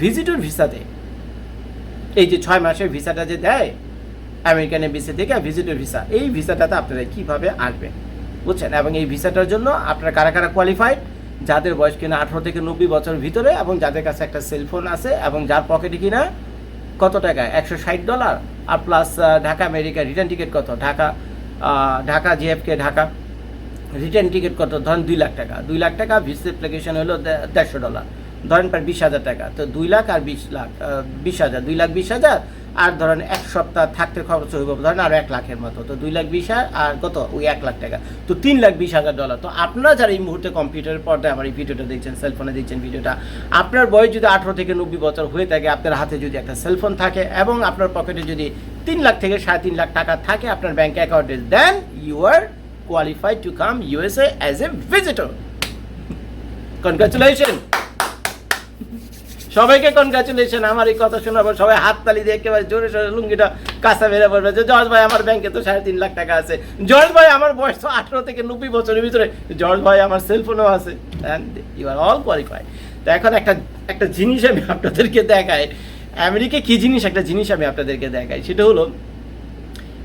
Visitor ভিসাতে এই যে ছয় মাসের ভিসাটা যে দেয় আমেরিকান এমবিসি থেকে ভিজিটর ভিসা এই ভিসাটাতে আপনারা কীভাবে আসবেন? বুঝছেন? এবং এই ভিসাটার জন্য আপনারা কারা কারা কোয়ালিফাইড যাদের বয়স কিনা আঠারো থেকে নব্বই বছরের ভিতরে এবং যাদের কাছে একটা সেলফোন আছে এবং যার পকেটে কিনা কত টাকা? একশো ষাট ডলার আর plus Dhaka America return ticket কত? Dhaka Dhaka JFK Dhaka return ticket কত? ধরেন দুই লাখ টাকা। দুই লাখ টাকা ভিসা অ্যাপ্লিকেশন হলো দেড়শো ডলার ধরেন প্রায় বিশ হাজার টাকা। তো দুই লাখ আর বিশ লাখ বিশ হাজার, দুই লাখ বিশ হাজার আর ধরেন এক সপ্তাহ থাকতে খরচ হইব, ধরেন আরও এক লাখের মতো। তো দুই লাখ বিশ আর কত? ওই এক লাখ টাকা। তো তিন লাখ বিশ হাজার ডলার তো আপনারা যারা এই মুহূর্তে কম্পিউটারের পর্দায় আমার এই ভিডিওটা দেখছেন সেলফোনে দেখছেন ভিডিওটা, আপনার বয়স যদি আঠারো থেকে নব্বই বছর হয়ে থাকে, আপনার হাতে যদি একটা সেলফোন থাকে এবং আপনার পকেটে যদি তিন লাখ থেকে সাড়ে তিন লাখ টাকা থাকে আপনার ব্যাঙ্ক অ্যাকাউন্টে then you are qualified to come USA as a visitor. Congratulations! সবাইকে কনগ্রাচুলেশন আমার এই কথা শোনার পর সবাই হাত তালি দিয়ে একেবারে জোরে সোরে লুঙ্গিটা কাঁচা বেড়ে পড়বে যে, জর্জ ভাই, আমার ব্যাংকে তো সাড়ে তিন লাখ টাকা আছে। জর্জ ভাই, আমার বয়স তো আঠেরো থেকে নব্বই বছরের ভিতরে। জর্জ ভাই, আমার সেলফোনও আছে। ইউ আর অল কোয়ালিফাই তো এখন একটা একটা জিনিস আমি আপনাদেরকে দেখাই। আমেরিকা কি জিনিস, একটা জিনিস আমি আপনাদেরকে দেখাই, সেটা হলো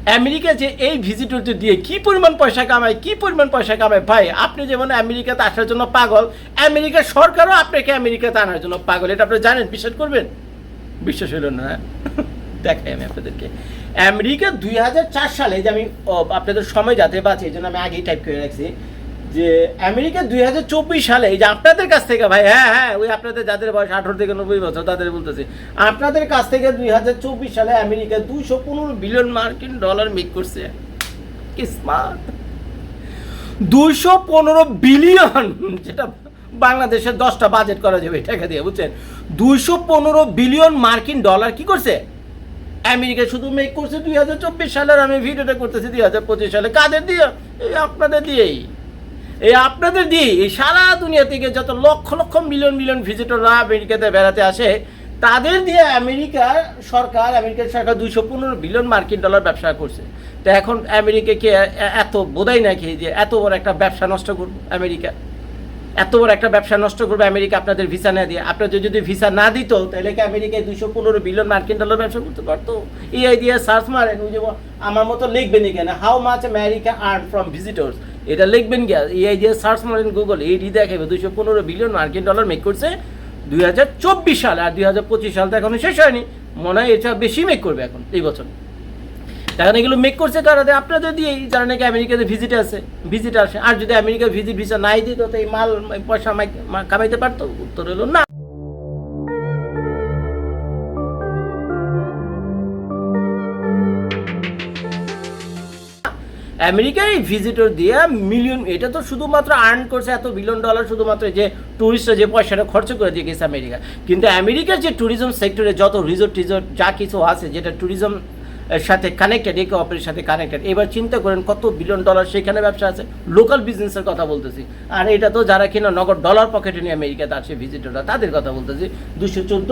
আমেরিকা যে এই ভিজিটরদের দিয়ে কি পরিমাণ পয়সা কামায়, কি পরিমাণ পয়সা কামায়? ভাই, আপনি যেমন আমেরিকাতে আসার জন্য পাগল আমেরিকার সরকারও আপনাকে আমেরিকাতে আনার জন্য পাগল। এটা আপনি জানেন? বিশ্বাস করবেন? বিশ্বাস হইল না। দেখাই আমি আপনাদেরকে। আমেরিকা দুই হাজার চার সালে যে আমি আপনাদের সময় যাতে বাঁচি, এই জন্য আমি আগেই টাইপ করে রাখছি। যে আমেরিকা দুই হাজার চব্বিশ সালে, এই যে আপনাদের কাছ থেকে ভাই হ্যাঁ হ্যাঁ ওই আপনাদের যাদের বয়স আঠারো থেকে নব্বই বছর, তাদের বলতেছি। আপনাদের কাছ থেকে দুই হাজার চব্বিশ সালে আমেরিকা দুইশো পনেরো বিলিয়ন মার্কিন ডলার মেক করছে। দুইশো পনেরো বিলিয়ন, যেটা বাংলাদেশের দশটা বাজেট করা যাবে, টাকা দিয়ে, বুঝছেন? দুইশো পনেরো বিলিয়ন মার্কিন ডলার কি করছে? আমেরিকা শুধু মেক করছে দুই হাজার চব্বিশ সালের, আমি ভিডিওটা করতেছি দুই হাজার পঁচিশ সালে। কাদের দিয়ে? এই আপনাদের দিয়েই। এই আপনাদের দিয়ে এই সারা দুনিয়া থেকে যত লক্ষ লক্ষ মিলিয়ন মিলিয়ন ভিজিটররা আমেরিকাতে বেড়াতে আসে, তাদের দিয়ে আমেরিকার সরকার আমেরিকার সরকার দুইশো পনেরো বিলিয়ন মার্কিন ডলার ব্যবসা করছে। তো এখন আমেরিকাকে এত বোধাই নাকি যে এত বড় একটা ব্যবসা নষ্ট করব আমেরিকা? এত বড় একটা ব্যবসা নষ্ট করবে আমেরিকা আপনাদের ভিসা না দিয়ে। আপনাদের যদি ভিসা না দিত, তাহলে কি আমেরিকায় দুইশো পনেরো বিলিয়ন মার্কিন ডলার ব্যবসা করতে পারতো? এই আইডিয়া সার্চ মারেন, ওই যে আমার মতো লিখবেন এখানে how much America earn from visitors এটা লিখবেন গিয়া এই আইডিয়া সার্চ মারেন গুগল এইটি দেখাবে দুইশো পনেরো বিলিয়ন মার্কিন ডলার মেক করছে দুই হাজার চব্বিশ সাল, আর দুই হাজার পঁচিশ সাল তো এখনও শেষ হয়নি। মনে হয় এটা বেশি মেক করবে এখন, এই বছর। এখন এগুলো মেক করছে কারণে আপনাদের দিয়ে যারা নাকি আমেরিকাতে ভিজিট আছে ভিজিট আসে। আর যদি আমেরিকা ভিজিট ভিসা নাই দিত, তো এই মাল পয়সা কামাইতে পারতো? উত্তর হলো না। আমেরিকায় ভিজিটর দিয়ে মিলিয়ন এটা তো শুধুমাত্র আর্ন করছে এত বিলিয়ন ডলার শুধুমাত্র যে ট্যুরিস্টরা যে পয়সাটা খরচ করে দিয়ে গেছে আমেরিকা। কিন্তু আমেরিকার যে ট্যুরিজম সেক্টরে যত রিসোর্ট টিজোর্ট যা কিছু আছে যেটা ট্যুরিজম সাথে কানেক্টেড একে অপরের সাথে কানেক্টেড এবার চিন্তা করেন কত বিলিয়ন ডলার সেখানে ব্যবসা আছে। লোকাল বিজনেসের কথা বলতেছি। আর এটা তো যারা কিনা নগদ ডলার পকেটে নিয়ে আমেরিকাতে আসে ভিজিটররা তাদের কথা বলতেছি। দুশো চোদ্দ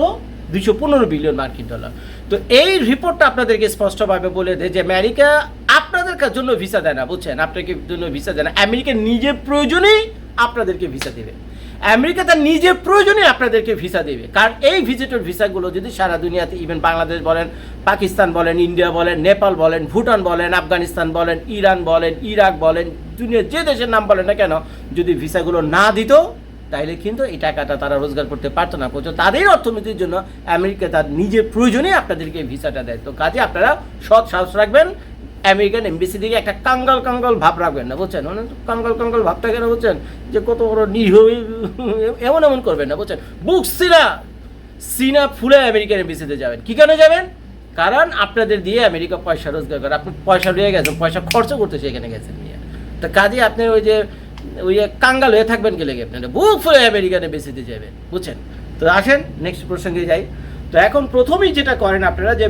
দুশো পনেরো বিলিয়ন মার্কিন ডলার তো এই রিপোর্টটা আপনাদেরকে স্পষ্টভাবে বলে দেয় যে আমেরিকা আপনাদের জন্য ভিসা দেয় না, বুঝছেন? আপনাকে জন্য ভিসা দেয় না। আমেরিকা নিজের প্রয়োজনেই আপনাদেরকে ভিসা দেবে। আমেরিকা তার নিজের প্রয়োজনে আপনাদেরকে ভিসা দেবে। কারণ এই ভিজিটর ভিসাগুলো যদি সারা দুনিয়াতে ইভেন বাংলাদেশ বলেন, পাকিস্তান বলেন, ইন্ডিয়া বলেন, নেপাল বলেন, ভুটান বলেন, আফগানিস্তান বলেন, ইরান বলেন, ইরাক বলেন, দুনিয়ার যে দেশের নাম বলেন না কেন, যদি ভিসাগুলো না দিত তাইলে কিন্তু এই টাকাটা তারা রোজগার করতে পারতো না। প্রচুর তাদের অর্থনীতির জন্য আমেরিকা তার নিজের প্রয়োজনে আপনাদেরকে ভিসাটা দেয়। তো কাজে আপনারা সৎ সাহস রাখবেন, আমেরিকান এমবিসি দিকে একটা কাঙ্গাল কাঙ্গাল ভাব রাখবেন না, বুঝছেন? মানে কাঙ্গাল কাঙ্গাল ভাবটা কেন, বুঝছেন? যে কত বড় নিরীহ, এমন এমন করবেন না, বুঝছেন? বুক সিনা সিনা ফুলে আমেরিকান এমবিসিতে যাবেন। কি কেন যাবেন? কারণ আপনাদের দিয়ে আমেরিকা পয়সা রোজগার করে। আপনি পয়সা রয়ে গেছেন, পয়সা খরচ করতে সেখানে গেছেন। নিয়ে তো কাজে আপনি ওই যে ওই কাঙ্গাল হয়ে থাকবেন কি আপনার বুক ফুলে আমেরিকানে বেসিতে যাবেন, বুঝছেন? তো আসেন নেক্সট প্রসঙ্গে যাই। তো এখন প্রথমেই যেটা করেন আপনারা যে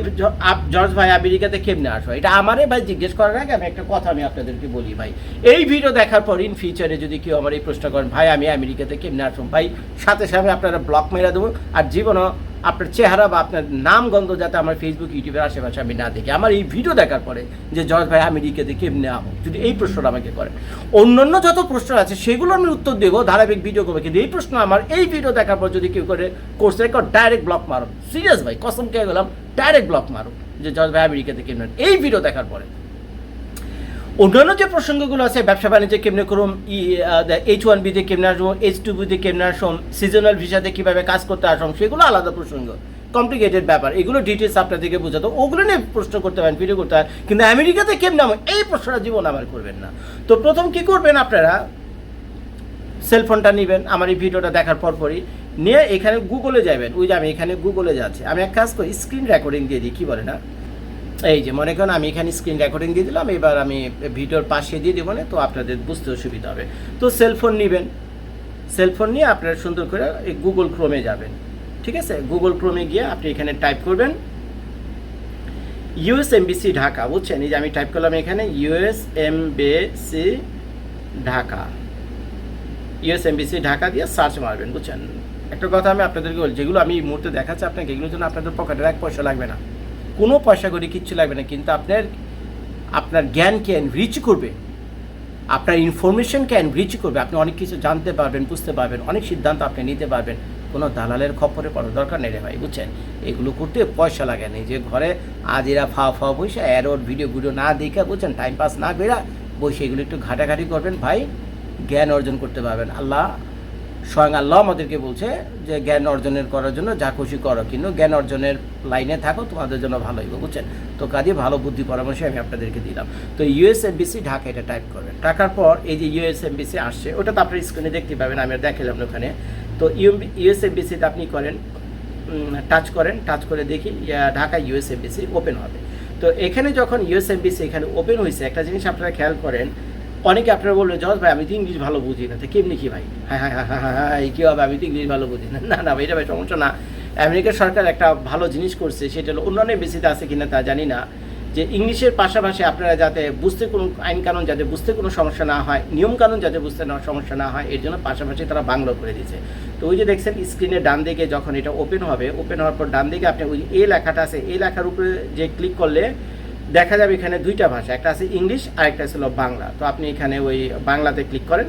জর্জ ভাই আমেরিকাতে কেমনে আসো এটা আমারে ভাই জিজ্ঞেস করার আগে আমি একটা কথা আমি আপনাদেরকে বলি ভাই। এই ভিডিও দেখার পর ইন ফিউচারে যদি কেউ আমার এই প্রশ্ন করেন, ভাই, আমি আমেরিকাতে কেমনে আসুন ভাই, সাথে সাথে আপনারা ব্লক মেরে দেবো। আর জীবনও আপনার চেহারা বা আপনার নাম গন্ধ যাতে আমার ফেসবুক ইউটিউবের আশেপাশে আমি না দেখি। আমার এই ভিডিও দেখার পরে যে জজ ভাই, আমি আমেরিকাতে কেমনে আমো যদি এই প্রশ্নটা আমাকে করেন অন্যান্য যত প্রশ্ন আছে, সেগুলো আমি উত্তর দেবো, ধারাবাহিক ভিডিও করব। কিন্তু এই প্রশ্ন আমার এই ভিডিও দেখার পর যদি কেউ করে কোর্স রেকর্ড ডাইরেক্ট ব্লক মারো সিরিয়াস ভাই, কসম কে গেলাম ডাইরেক্ট ব্লক মারো যে জজ ভাই, আমি আমেরিকাতে কেমনে এই ভিডিও দেখার পরে। অন্যান্য যে প্রসঙ্গগুলো আছে, ব্যবসা বাণিজ্যে কেমনে করুম, ই এইচ ওয়ান বিতে কেমনে আসব এইচ টু বিতে কেমনে আসম সিজনাল ভিসাতে কীভাবে কাজ করতে আসম, সেগুলো আলাদা প্রসঙ্গ। কমপ্লিকেটেড ব্যাপার। এগুলো ডিটেলস আপনাদেরকে বোঝাতো। ওগুলো নিয়ে প্রশ্ন করতে পারেন ভিডিও করতে পারেন। কিন্তু আমেরিকাতে কেমনে আমার এই প্রশ্নটা জীবন আমার করবেন না। তো প্রথম কি করবেন আপনারা? সেলফোনটা নেবেন, আমার এই ভিডিওটা দেখার পর পরই নিয়ে এখানে গুগলে যাবেন ওই যে আমি এখানে গুগলে যাচ্ছি। আমি এক কাজ করি স্ক্রিন রেকর্ডিং দিয়ে দিই, কী বলে না? এই যে, মনে করেন আমি এখানে স্ক্রিন রেকর্ডিং দিয়ে দিলাম, এবার আমি ভিডিওর পাশে দিয়ে দেবো না, তো আপনাদের বুঝতে অসুবিধা হবে। তো সেলফোন নেবেন। সেলফোন নিয়ে আপনারা সুন্দর করে এই গুগল ক্রোমে যাবেন। ঠিক আছে? গুগল ক্রোমে গিয়ে আপনি এখানে টাইপ করবেন ইউএস এমবিসি ঢাকা, বুঝছেন? এই যে আমি টাইপ করলাম এখানে US embassy Dhaka. US embassy Dhaka দিয়ে সার্চ মারবেন, বুঝছেন? একটা কথা আমি আপনাদেরকে বলি, যেগুলো আমি এই মুহূর্তে দেখাচ্ছি আপনাকে, এগুলোর জন্য আপনাদের পকেটের এক পয়সা লাগবে না। কোনো পয়সা করে, কিচ্ছু লাগবে না। কিন্তু আপনার আপনার জ্ঞানকে রিচ করবে, আপনার ইনফরমেশনকে রিচ করবে। আপনি অনেক কিছু জানতে পারবেন, বুঝতে পারবেন, অনেক সিদ্ধান্ত আপনি নিতে পারবেন। কোনো দালালের খপ্পরে পড়ার দরকার নেই রে ভাই, বুঝছেন? এগুলো করতে পয়সা লাগে না। যে ঘরে আজ এরা ফাওয়া ফাওয়া বসে অ্যারোর ভিডিও ভিডিও না দেখে, বুঝছেন? টাইম পাস না বেরা বসে এগুলো একটু ঘাটাঘাটি করবেন ভাই। জ্ঞান অর্জন করতে পারবেন। আল্লাহ স্বয়ং আল্লাহ আমাদেরকে বলছে যে জ্ঞান অর্জনের করার জন্য যা খুশি করো, কিন্তু জ্ঞান অর্জনের লাইনে থাকো, তোমাদের জন্য ভালো হইব, বুঝছেন? তো কাজে, ভালো বুদ্ধি পরামর্শ আমি আপনাদেরকে দিলাম। তো ইউএসএমবিসি ঢাকা এটা টাইপ করবেন। টাকার পর এই যে ইউএসএমবিসি আসছে, ওটা তো আপনার স্ক্রিনে দেখতে পাবেন, আমি দেখালাম ওখানে। তো ইউএসএমবিসিতে আপনি করেন টাচ করেন টাচ করে দেখি ঢাকা ইউএসএমবিসি ওপেন হবে। তো এখানে যখন ইউএসএমবিসি এখানে ওপেন হয়েছে একটা জিনিস আপনারা খেয়াল করেন অনেকে আপনারা বলবেন জজ ভাই, আমি তো ইংলিশ ভালো বুঝি না। তো কেমনি কি ভাই? হ্যাঁ হ্যাঁ হ্যাঁ হ্যাঁ হ্যাঁ কী হবে? আমি তো ইংলিশ ভালো বুঝি না। না না ভাই, এটা ভাই সমস্যা না। আমেরিকার সরকার একটা ভালো জিনিস করছে, সেটা হলো অন্যান্য বেসিতে আছে কিনা তা জানি না। যে ইংলিশের পাশাপাশি আপনারা যাতে বুঝতে কোনো আইন কানুন যাতে বুঝতে কোনো সমস্যা না হয় নিয়ম কানুন যাতে বুঝতে না সমস্যা না হয়, এর জন্য পাশাপাশি তারা বাংলা করে দিয়েছে। তো ওই যে দেখছেন স্ক্রিনে ডান দিকে যখন এটা ওপেন হবে ওপেন হওয়ার পর ডান দিকে আপনি ওই এ লেখাটা আছে এই লেখার উপরে যে ক্লিক করলে দেখা যাবে এখানে দুইটা ভাষা, একটা আছে ইংলিশ আর একটা ছিল বাংলা। তো আপনি এখানে ওই বাংলাতে ক্লিক করেন।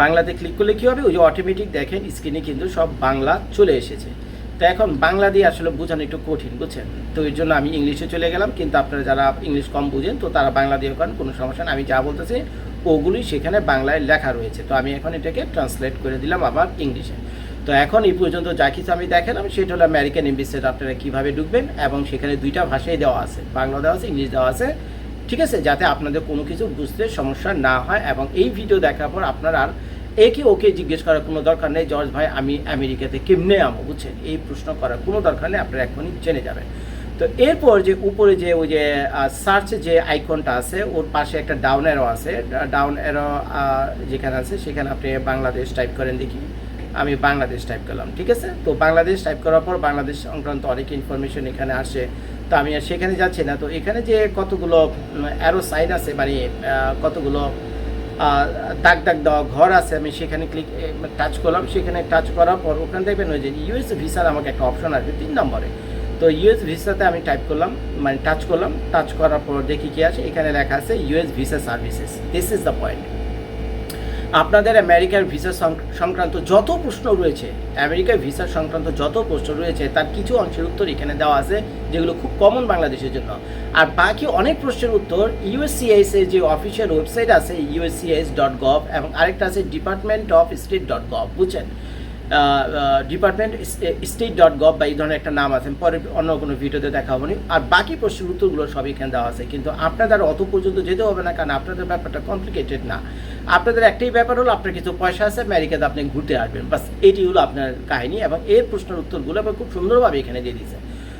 বাংলাতে ক্লিক করলে কী হবে? ওই যে অটোমেটিক দেখেন স্ক্রিনে কিন্তু সব বাংলা চলে এসেছে। তো এখন বাংলা দিয়ে আসলে বোঝানো একটু কঠিন, বুঝছেন? তো এর জন্য আমি ইংলিশে চলে গেলাম, কিন্তু আপনারা যারা ইংলিশ কম বুঝেন, তো তারা বাংলা দিয়ে করেন, কোনো সমস্যা না আমি যা বলতেছি, ওগুলি সেখানে বাংলায় লেখা রয়েছে। তো আমি এখন এটাকে ট্রান্সলেট করে দিলাম আবার ইংলিশে। তো এখন এই পর্যন্ত যা কিছু আমি দেখালাম, সেটা হলো আমেরিকান এমবিসিতে আপনারা কীভাবে ঢুকবেন এবং সেখানে দুইটা ভাষাই দেওয়া আছে। বাংলা দেওয়া আছে, ইংলিশ দেওয়া আছে। ঠিক আছে? যাতে আপনাদের কোনো কিছু বুঝতে সমস্যা না হয় এবং এই ভিডিও দেখার পর আপনার আর একে ওকে জিজ্ঞেস করার কোনো দরকার নেই, জর্জ ভাই, আমি আমেরিকাতে কেমনে আমো? বুঝছেন? এই প্রশ্ন করার কোনো দরকার নেই, আপনারা এখনই জেনে যাবেন। তো এরপর যে উপরে যে ওই যে সার্চ যে আইকনটা আছে, ওর পাশে একটা ডাউন এরো আছে। ডাউন এরো যেখানে আছে, সেখানে আপনি বাংলাদেশ টাইপ করেন দেখি। আমি বাংলাদেশ টাইপ করলাম, ঠিক আছে? তো বাংলাদেশ টাইপ করার পর বাংলাদেশ সংক্রান্ত অনেক ইনফরমেশন এখানে আসে। তো আমি আর সেখানে যাচ্ছি না। তো এখানে যে কতগুলো অ্যারো সাইন আছে মানে কতগুলো দাগ দাগ দেওয়া ঘর আছে, আমি সেখানে ক্লিক টাচ করলাম। সেখানে টাচ করার পর ওখানে দেখবেন ওই যে ইউএস ভিসার আমাকে একটা অপশন আসবে তিন নম্বরে। তো ইউএস ভিসাতে আমি টাইপ করলাম মানে টাচ করলাম। টাচ করার পর দেখি কি আছে এখানে লেখা আছে US visa services this is the point আপনাদের আমেরিকার ভিসা সংক্রান্ত যত প্রশ্ন রয়েছে, আমেরিকার ভিসা সংক্রান্ত যত প্রশ্ন রয়েছে, তার কিছু অংশের উত্তর এখানে দেওয়া আছে, যেগুলো খুব কমন বাংলাদেশের জন্য। আর বাকি অনেক প্রশ্নের উত্তর ইউএসসিএস এর যে অফিসিয়াল ওয়েবসাইট আছে ইউএসসিএস ডট গভ এবং আরেকটা আছে department of state dot gov বুঝছেন? ডিপার্টমেন্ট স্টেট ডট গভ বা এই ধরনের একটা নাম আছে, পরে অন্য কোনো ভিডিওতে দেখা হবেনি আর বাকি প্রশ্নের উত্তরগুলো সব এখানে দেওয়া আছে। কিন্তু আপনাদের অত পর্যন্ত যেতে হবে না, কারণ আপনাদের ব্যাপারটা কমপ্লিকেটেড না। আপনাদের একটাই ব্যাপার হলো, আপনার কিছু পয়সা আছে, আমেরিকাতে আপনি ঘুরতে আসবেন। বাস, এটি হলো আপনার কাহিনী এবং এর প্রশ্নের উত্তরগুলো আবার খুব সুন্দরভাবে এখানে দিয়ে দিয়েছে।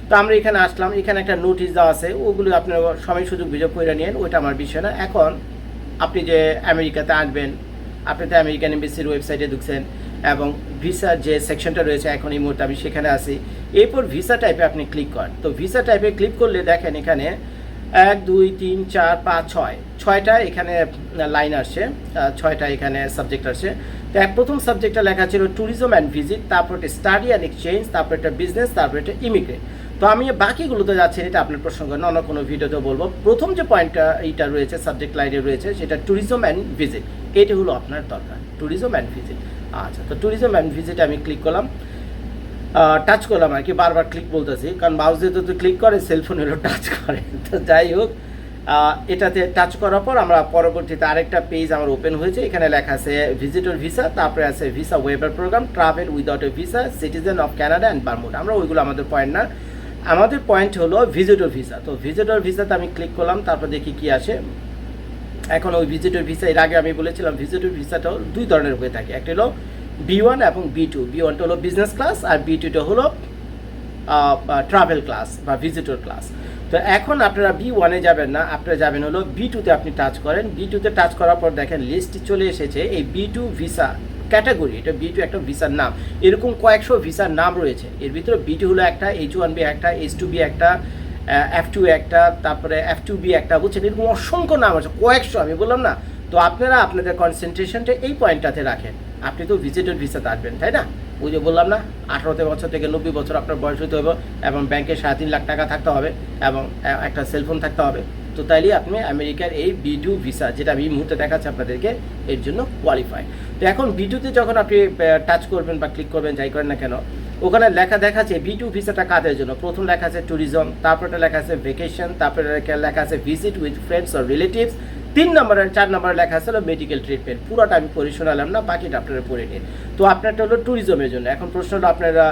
তো আমরা এখানে আসলাম, এখানে একটা নোটিশ দেওয়া আছে, ওগুলো আপনার সময় সুযোগ বিযোগ করে নিন ওইটা আমার বিষয় না। এখন আপনি যে আমেরিকাতে আসবেন, আপনি তো আমেরিকান এমবিসির ওয়েবসাইটে ঢুকছেন এবং ভিসার যে সেকশনটা রয়েছে এখন এই মুহূর্তে আমি সেখানে আছি। এরপর ভিসা টাইপে আপনি ক্লিক করেন। তো ভিসা টাইপে ক্লিক করলে দেখেন এখানে এক, দুই, তিন, চার, পাঁচ, ছয়। ছয়টা এখানে লাইন আসছে। ছয়টা এখানে সাবজেক্ট আসছে। তো এক প্রথম সাবজেক্টটা লেখা ছিল ট্যুরিজম অ্যান্ড ভিজিট তারপর একটা স্টাডি অ্যান্ড এক্সচেঞ্জ তারপর একটা বিজনেস তারপর একটা ইমিগ্রেট তো আমি বাকিগুলোতে যাচ্ছি, এটা আপনার প্রসঙ্গে, অন্য কোনো ভিডিওতে বলব। প্রথম যে পয়েন্টটা এইটা রয়েছে সাবজেক্ট লাইনে রয়েছে, সেটা ট্যুরিজম অ্যান্ড ভিজিট এটা হলো আপনার দরকার ট্যুরিজম অ্যান্ড ভিজিট আচ্ছা তো ট্যুরিজম অ্যান্ড ভিজিটে আমি ক্লিক করলাম। টাচ করলাম আর কি, বারবার ক্লিক বলতেছি। কারণ মাউস দিয়ে তো ক্লিক করে সেলফোন হলো টাচ করে। তো যাই হোক এটাতে টাচ করার পর আমরা পরবর্তীতে আরেকটা পেজ আমার ওপেন হয়েছে। এখানে লেখা আছে ভিজিটর ভিসা তারপরে আছে visa waiver program travel without a visa citizen of Canada and Bermuda আমরা ওইগুলো আমাদের পয়েন্ট না। আমাদের পয়েন্ট হলো ভিজিটর ভিসা তো ভিজিটর ভিসাতে আমি ক্লিক করলাম, তারপর দেখি কি আসে। এখন ওই ভিজিটর ভিসা এর আগে আমি বলেছিলাম ভিজিটর ভিসাটাও দুই ধরনের হয়ে থাকে। একটা হলো বি ওয়ান এবং বি টু বি ওয়ানটা হলো বিজনেস ক্লাস আর বি টুটা হলো ট্রাভেল ক্লাস বা ভিজিটর ক্লাস তো এখন আপনারা বি ওয়ানে যাবেন না, আপনারা যাবেন হলো বি টুতে আপনি টাচ করেন। বি টুতে টাচ করার পর দেখেন লিস্ট চলে এসেছে এই বি টু ভিসা ক্যাটাগরি এটা বি টু একটা ভিসার নাম। এরকম কয়েকশো ভিসার নাম রয়েছে। এর ভিতরে বি টু হলো একটা এইচ ওয়ান বি একটা এইচ টু বি একটা এফ টু একটা, তারপরে এফ টু বি একটা বুঝছেন? এরকম অসংখ্য নাম আছে, কয়েকশো, আমি বললাম না। তো আপনারা আপনাদের কনসেন্ট্রেশনটা এই পয়েন্টটাতে রাখেন। আপনি তো ভিজিটর ভিসাতে আসবেন, তাই না? ওই যে বললাম না, আঠারোতে বছর থেকে নব্বই বছর আপনার বয়স হতে হবে এবং ব্যাংকে সাড়ে তিন লাখ টাকা থাকতে হবে এবং একটা সেলফোন থাকতে হবে। তো তাইলে আপনি আমেরিকার এই বি টু ভিসা যেটা আমি এই মুহূর্তে দেখাচ্ছি আপনাদেরকে, এর জন্য কোয়ালিফাই তো এখন বি টুতে যখন আপনি টাচ করবেন বা ক্লিক করবেন, যাই করেন না কেন ওখানে লেখা দেখাচ্ছে বি টু ভিসাটা কাদের জন্য? প্রথম লেখা আছে ট্যুরিজম তারপরে লেখা আছে ভেকেশন তারপরে লেখা- আছে visit with friends or relatives তিন নম্বরের চার নম্বরে লেখা আছে হলো মেডিকেল ট্রিটমেন্ট পুরোটা আমি পড়ে শোনালাম না, বাকিটা আপনারা পড়ে নিন। তো আপনারটা হলো ট্যুরিজমের জন্য। এখন প্রশ্ন হলো আপনারা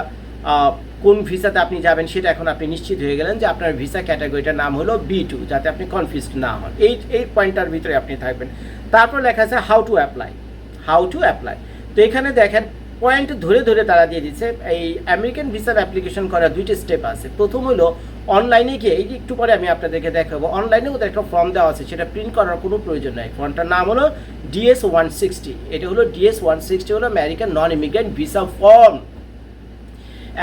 কোন ভিসাতে আপনি যাবেন সেটা এখন আপনি নিশ্চিত হয়ে গেলেন যে আপনার ভিসা ক্যাটাগরিটার নাম হলো বি টু যাতে আপনি কনফিউজড না হন। এই এই পয়েন্টটার ভিতরে আপনি থাকবেন। তারপর লেখা আছে how to apply how to apply তো এখানে দেখেন পয়েন্ট ধরে ধরে তারা দিয়ে দিচ্ছে। এই আমেরিকান ভিসার অ্যাপ্লিকেশন করার দুইটি স্টেপ আছে। প্রথম হলো অনলাইনে গিয়ে, এই একটু পরে আমি আপনাদেরকে দেখাবো অনলাইনে ওদের একটা ফর্ম দেওয়া আছে, সেটা প্রিন্ট করার কোনো প্রয়োজন নাই। ফর্মটার নাম হলো ডিএস ওয়ান সিক্সটি এটা হলো ডিএস ওয়ান সিক্সটি হলো American non immigrant visa form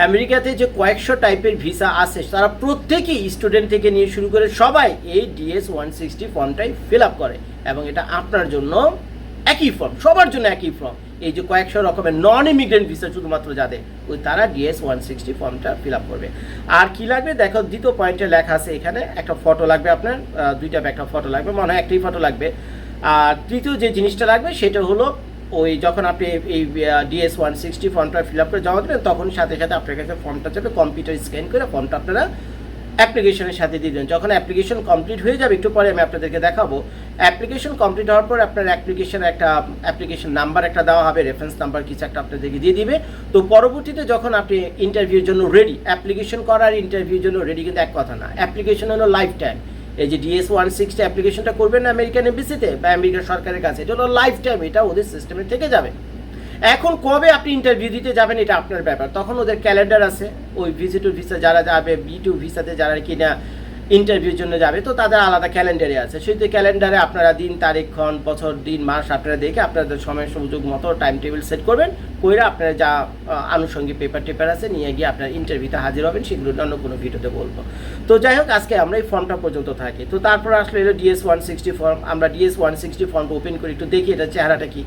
আমেরিকাতে যে কয়েকশো টাইপের ভিসা আছে, তারা প্রত্যেকেই স্টুডেন্ট থেকে নিয়ে শুরু করে সবাই এই ডিএস ওয়ান সিক্সটি ফর্মটাই ফিল আপ করে। এবং এটা আপনার জন্য একই ফর্ম সবার জন্য একই ফর্ম এই যে কয়েকশো রকমের নন ইমিগ্রেন্ট ভিসা শুধুমাত্র যাদের, ওই তারা ডিএস ওয়ান সিক্সটি ফর্মটা ফিল আপ করবে। আর কি লাগবে? দেখো, দ্বিতীয় পয়েন্টে লেখা আছে এখানে, একটা ফটো লাগবে আপনার দুইটা একটা ফটো লাগবে, মনে হয় একটাই ফটো লাগবে। আর তৃতীয় যে জিনিসটা লাগবে, সেটা হলো, ওই যখন আপনি এই ডিএস ওয়ান সিক্সটি ফর্মটা ফিল আপ করে জমা দেবেন, তখন সাথে সাথে আপনার কাছে ফর্মটা যাবে কম্পিউটার স্ক্যান করে ফর্মটা আপনারা অ্যাপ্লিকেশনের সাথে দিয়ে দেবেন যখন অ্যাপ্লিকেশন কমপ্লিট হয়ে যাবে, একটু পরে আমি আপনাদেরকে দেখাবো। অ্যাপ্লিকেশন কমপ্লিট হওয়ার পর আপনার অ্যাপ্লিকেশন একটা অ্যাপ্লিকেশন নাম্বার একটা দেওয়া হবে রেফারেন্স নাম্বার কিছু একটা আপনাদেরকে দিয়ে দিবে। তো পরবর্তীতে যখন আপনি ইন্টারভিউর জন্য রেডি অ্যাপ্লিকেশন করার ইন্টারভিউর জন্য রেডি কিন্তু এক কথা না। অ্যাপ্লিকেশন হলো লাইফ টাইম এই যে ডিএস ওয়ান সিক্সটি অ্যাপ্লিকেশনটা করবেন আমেরিকান এমবিসিতে বা আমেরিকান সরকারের কাছে, এটা হলো লাইফ টাইম এটা ওদের সিস্টেমে থেকে যাবে। এখন কবে আপনি ইন্টারভিউ দিতে যাবেন এটা আপনার ব্যাপার। তখন ওদের ক্যালেন্ডার আছে, ওই ভিজিটর ভিসা যারা যাবে বি টু ভিসাতে যারা কিনা ইন্টারভিউর জন্য যাবে, তো তাদের আলাদা ক্যালেন্ডারে আছে। সেই তো ক্যালেন্ডারে আপনারা দিন, তারিখ, ক্ষণ, বছর, দিন, মাস আপনারা দেখে আপনাদের সময়, সুযোগ মতো টাইম টেবিল সেট করবেন, কইরা আপনারা যা আনুষঙ্গিক পেপার টেপার আছে, নিয়ে গিয়ে আপনার ইন্টারভিউতে হাজির হবেন, সেগুলো অন্য কোনো ভিডিওতে বলব। তো যাই হোক, আজকে আমরা এই ফর্মটা পর্যন্ত থাকি। তো তারপর আসলে ডিএস ওয়ান সিক্সটি ফর্ম আমরা ডিএস ওয়ান সিক্সটি ফর্মটা ওপেন করি, একটু দেখি এটা চেহারাটা কি।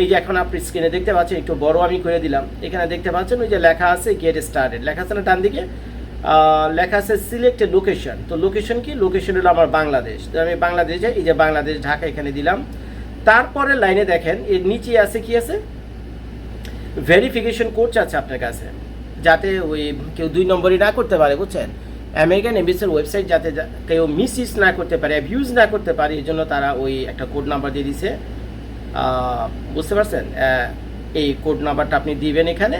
এই যে এখন আপনি স্ক্রিনে দেখতে পাচ্ছেন, একটু বড় আমি করে দিলাম। এখানে দেখতে পাচ্ছেন, ওই যে লেখা আছে গেট স্টার্টেড লেখা আছে না ডান দিকে? লেখা আছে সিলেক্ট লোকেশন তো লোকেশন কি? লোকেশন হলো আমার বাংলাদেশ। তো আমি বাংলাদেশে, এই যে বাংলাদেশ, ঢাকা এখানে দিলাম। তারপরে লাইনে দেখেন, এর নিচে আছে কি আছে? ভেরিফিকেশন কোড আছে আপনার কাছে। যাতে ওই কেউ দুই নম্বরই না করতে পারে, বুঝছেন? আমেরিকান এমবিসির ওয়েবসাইট যাতে কেউ মিস না করতে পারে অ্যাবিউজ না করতে পারে এই জন্য তারা ওই একটা কোড নাম্বার দিয়ে দিছে। বুঝতে পারছেন? এই কোড নাম্বারটা আপনি দিবেন এখানে,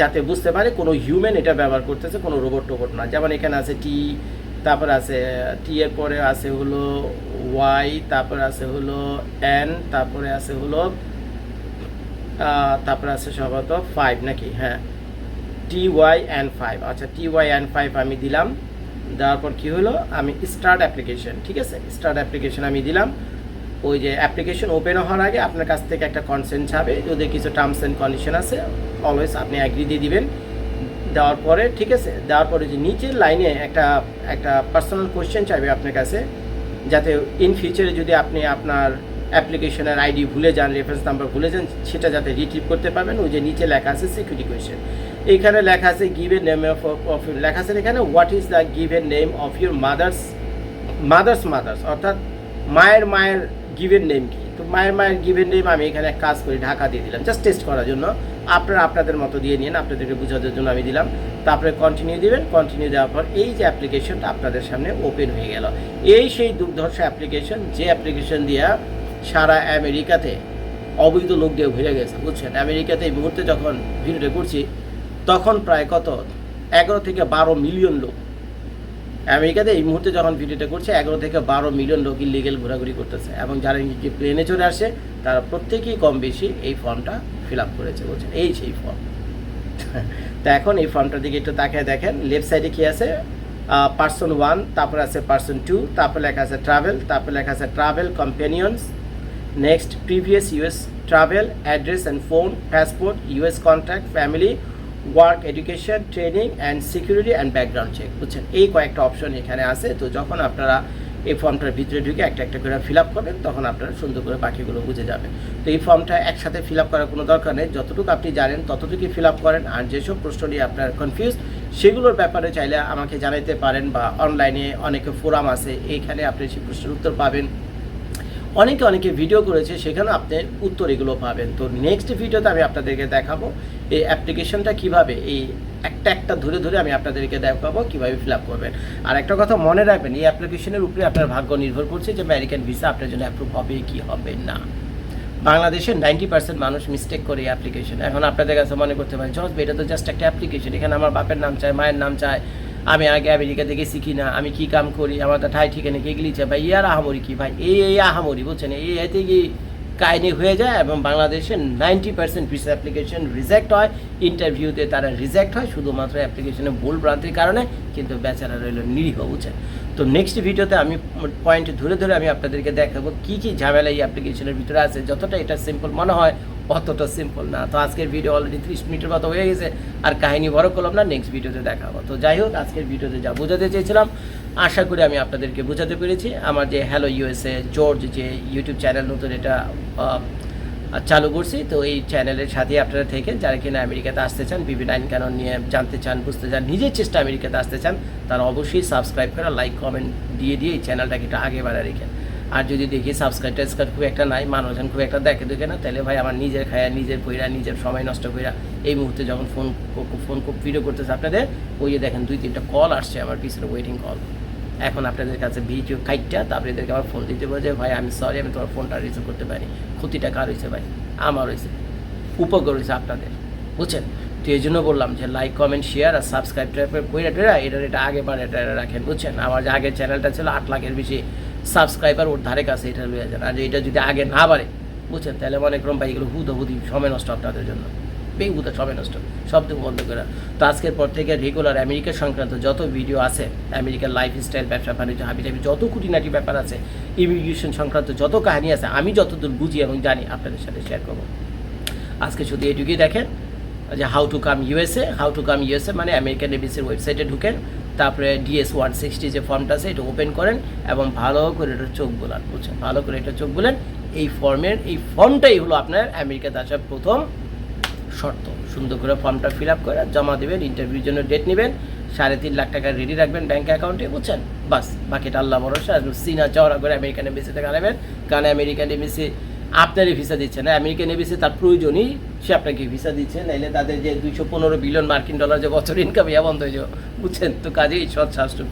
যাতে বুঝতে পারে কোনো হিউম্যান এটা ব্যবহার করতেছে, কোনো রোবট টোবট না। যেমন এখানে আছে টি তারপর আছে টি এর পরে আছে হলো ওয়াই তারপর আছে হলো এন তারপরে আছে হলো তারপরে আছে সম্ভবত ফাইভ নাকি? হ্যাঁ। টি ওয়াই অ্যান ফাইভ আচ্ছা টি ওয়াই অ্যান ফাইভ আমি দিলাম। দেওয়ার পর কী হলো? আমি স্টার্ট অ্যাপ্লিকেশন ঠিক আছে? স্টার্ট অ্যাপ্লিকেশন আমি দিলাম। ওই যে অ্যাপ্লিকেশন ওপেন হওয়ার আগে আপনার কাছ থেকে একটা কনসেন্ট চাবে ওদের কিছু টার্মস অ্যান্ড কন্ডিশন আছে অলওয়েজ আপনি অ্যাগ্রি দিয়ে দিবেন। দেওয়ার পরে, ঠিক আছে, দেওয়ার পরে যে নিচের লাইনে একটা একটা পার্সোনাল কোশ্চেন চাইবে আপনার কাছে, যাতে ইন ফিউচারে যদি আপনি আপনার অ্যাপ্লিকেশনের আইডি ভুলে যান রেফারেন্স নাম্বার ভুলে যান, সেটা যাতে রিট্রিভ করতে পারবেন। ওই যে নিচে লেখা আছে সিকিউরিটি কোয়েশ্চেন এইখানে লেখা আছে গিভেন নেম অফ অফ লেখা আছে এখানে what is the given name of your mother's mother's mother's অর্থাৎ মায়ের মায়ের গিভেন নেম কি? তো মায়ের মায়ের গিভেন নেম আমি এখানে এক কাজ করি, ঢাকা দিয়ে দিলাম। জাস্ট টেস্ট করার জন্য। আপনারা আপনাদের মতো দিয়ে নিন, আপনাদেরকে বোঝানোর জন্য আমি দিলাম। তারপরে কন্টিনিউ দিবেন। কন্টিনিউ দেওয়ার পর এই যে অ্যাপ্লিকেশনটা আপনাদের সামনে ওপেন হয়ে গেল। এই সেই দুর্ধর্ষ অ্যাপ্লিকেশন যে অ্যাপ্লিকেশন দিয়া সারা আমেরিকাতে অবৈধ লোক দিয়ে ঘুরে গেছে, বুঝছেন? আমেরিকাতে এই মুহূর্তে যখন ভিডিওটা করছি, তখন প্রায় কত? এগারো থেকে বারো মিলিয়ন লোক। আমেরিকাতে এই মুহূর্তে যখন ভিডিওটা করছে, এগারো থেকে বারো মিলিয়ন লোক ইলিগেল ঘোরাঘুরি করতেছে এবং যারা যে প্লেনে চলে আসে, তারা প্রত্যেকেই কম বেশি এই ফর্মটা ফিল আপ করেছে বলছেন এই সেই ফর্ম তা এখন এই ফর্মটার দিকে একটু তাকিয়ে দেখেন লেফট সাইডে কি আছে? পার্সন ওয়ান তারপর আছে পার্সন টু তারপর লেখা আছে ট্রাভেল তারপর লেখা আছে travel companions next previous US travel address and phone passport US contact family work education training and security and background check বুঝছেন? এই কয়েকটা অপশন এখানে আছে। তো যখন আপনারা এই ফর্মটার ভিতরে ঢুকে একটা একটা করে ফিল আপ করবেন, তখন আপনারা সুন্দর করে বাকিগুলো বুঝে যাবেন। তো এই ফর্মটা একসাথে ফিল আপ করার কোনো দরকার নেই। যতটুকু আপনি জানেন, ততটুকুই ফিল আপ করেন। আর যেসব প্রশ্ন নিয়ে আপনার কনফিউজ সেগুলোর ব্যাপারে চাইলে আমাকে জানাইতে পারেন বা অনলাইনে অনেকে ফোরাম আছে। এইখানে আপনি সেই প্রশ্নের উত্তর পাবেন। অনেকে অনেকে ভিডিও করেছে, সেখানে আপনি উত্তর এগুলো পাবেন। তো নেক্সট ভিডিওতে আমি আপনাদেরকে দেখাবো এই অ্যাপ্লিকেশনটা কীভাবে, এই একটা একটা ধরে ধরে আমি আপনাদেরকে দেখাবো, কীভাবে ফিল আপ করবেন। আর একটা কথা মনে রাখবেন, এই অ্যাপ্লিকেশনের উপরে আপনার ভাগ্য নির্ভর করছে যে আমেরিকান ভিসা আপনার জন্য অ্যাপ্রুভ হবে কি হবে না। বাংলাদেশের নাইনটি পার্সেন্ট মানুষ মিস্টেক করে এই অ্যাপ্লিকেশন এখন আপনাদের কাছে মনে করতে পারেন, জজ এটা তো জাস্ট একটা অ্যাপ্লিকেশন এখানে আমার বাপের নাম চায় মায়ের নাম চায় আমি আগে আমেরিকা থেকে শিখি না, আমি কি কাম করি? আমার তো ঠাই ঠিকানা কে গেলিছে ভাই? ইয়ার আহামরি কি ভাই? এই এই আহামরি, বুঝছেন? এই এতে কি কাহিনি হয়ে যায় এবং বাংলাদেশে ninety percent visa application reject হয়। ইন্টারভিউতে তারা রিজেক্ট হয়, শুধুমাত্র অ্যাপ্লিকেশনে ভুল ভ্রান্তির কারণে, কিন্তু বেচারা রইল নিরীহ বুঝছেন তো নেক্সট ভিডিওতে আমি পয়েন্ট ধরে ধরে আমি আপনাদেরকে দেখাবো কী কী ঝামেলা এই অ্যাপ্লিকেশনের ভিতরে আছে। যতটা এটা সিম্পল মনে হয়, অতটা সিম্পল না। তো আজকের ভিডিও অলরেডি ত্রিশ মিনিটের মতো হয়ে গেছে, আর কাহিনী বড় করলাম না নেক্সট ভিডিওতে দেখাবো। তো যাই হোক, আজকের ভিডিওতে যা বোঝাতে চেয়েছিলাম আশা করি আমি আপনাদেরকে বোঝাতে পেরেছি। আমার যে হ্যালো ইউএসএ জর্জ যে ইউটিউব চ্যানেল নতুন এটা চালু করছি। তো এই চ্যানেলের সাথে আপনারা থেকে, যারা কিনা আমেরিকাতে আসতে চান, বিভিন্ন আইন কানুন নিয়ে জানতে চান, বুঝতে চান, নিজের চেষ্টা আমেরিকাতে আসতে চান, তারা অবশ্যই সাবস্ক্রাইব করা লাইক কমেন্ট দিয়ে দিয়ে এই চ্যানেলটাকে একটু আগে বাড়া রেখেন আর যদি দেখি সাবস্ক্রাইব টাইসক্রাইব খুব একটা নাই, মানুষজন খুব একটা দেখে দেখে না, তাহলে ভাই আমার নিজের খায়া, নিজের পইরা, নিজের সময় নষ্ট কইরা এই মুহূর্তে যখন ফোন ফোন খুব ভিডিও করতেছে আপনাদের, ওই যে দেখেন দুই তিনটা কল আসছে আমার পিছনে ওয়েটিং কল এখন আপনাদের কাছে ভিডিও কাইটটা, তারপরে এদেরকে আমার ফোন দিতে বলছে, ভাই, আমি সরি আমি তোমার ফোনটা রিসিভ করতে পারি ক্ষতিটা কার হয়েছে ভাই? আমার হয়েছে উপকার হয়েছে আপনাদের, বুঝছেন? তো এই জন্য বললাম যে লাইক কমেন্ট শেয়ার আর সাবস্ক্রাইব টাইপের কইরা টেরা এটা এটা আগে এটা রাখেন, বুঝছেন? আমার যে আগের চ্যানেলটা ছিল আট লাখের বেশি সাবস্ক্রাইবার ওর ধারে কাছে, এটা লইয়া যান। আর এটা যদি আগে না বাড়ে, বুঝছেন? তাহলে মনে করুন ভাই, এগুলো হুদ হুদি সময় নষ্ট আপনাদের জন্য। বেগুতা সময় নষ্ট। সব থেকে বন্ধ করে। তো আজকের পর থেকে রেগুলার আমেরিকা সংক্রান্ত যত ভিডিও আছে, আমেরিকার লাইফস্টাইল ব্যবসা, বাণিজ্য হাবি টাবি যত খুঁটিনাটি ব্যাপার আছে ইমিগ্রেশন সংক্রান্ত যত কাহিনী আছে, আমি যতদূর বুঝি এবং জানি, আপনাদের সাথে শেয়ার করব। আজকে শুধু এটুকুই দেখেন, যে how to come USA how to come USA মানে আমেরিকান এবিসির ওয়েবসাইটে ঢুকেন তারপরে ডিএস ওয়ান সিক্সটি যে ফর্মটা আছে, এটা ওপেন করেন এবং ভালো করে এটা চোখ বোলান, বুঝছেন? ভালো করে এটা চোখ বলেন। এই ফর্মের এই ফর্মটাই হলো আপনার আমেরিকাতে আসার প্রথম শর্ত। সুন্দর করে ফর্মটা ফিল আপ করে জমা দেবেন ইন্টারভিউর জন্য ডেট নেবেন, সাড়ে তিন লাখ টাকা রেডি রাখবেন ব্যাঙ্ক অ্যাকাউন্টে বুঝছেন? বাস, বাকিটা আল্লাহ ভরসা সিনা চওড়া করে আমেরিকান এমবিসি থেকে আনবেন কারণ আমেরিকান এমবিসি আপনারই ভিসা দিচ্ছে না আমেরিকান এমবিসি তার প্রয়োজনই, সে আপনাকে ভিসা দিচ্ছে, নাইলে তাদের যে দুইশো পনেরো বিলিয়ন মার্কিন ডলার যে বছর ইনকাম ইয়া বন্ধ হয়ে যাবে, বুঝছেন? তো কাজেই সৎ স্বাস্থ্য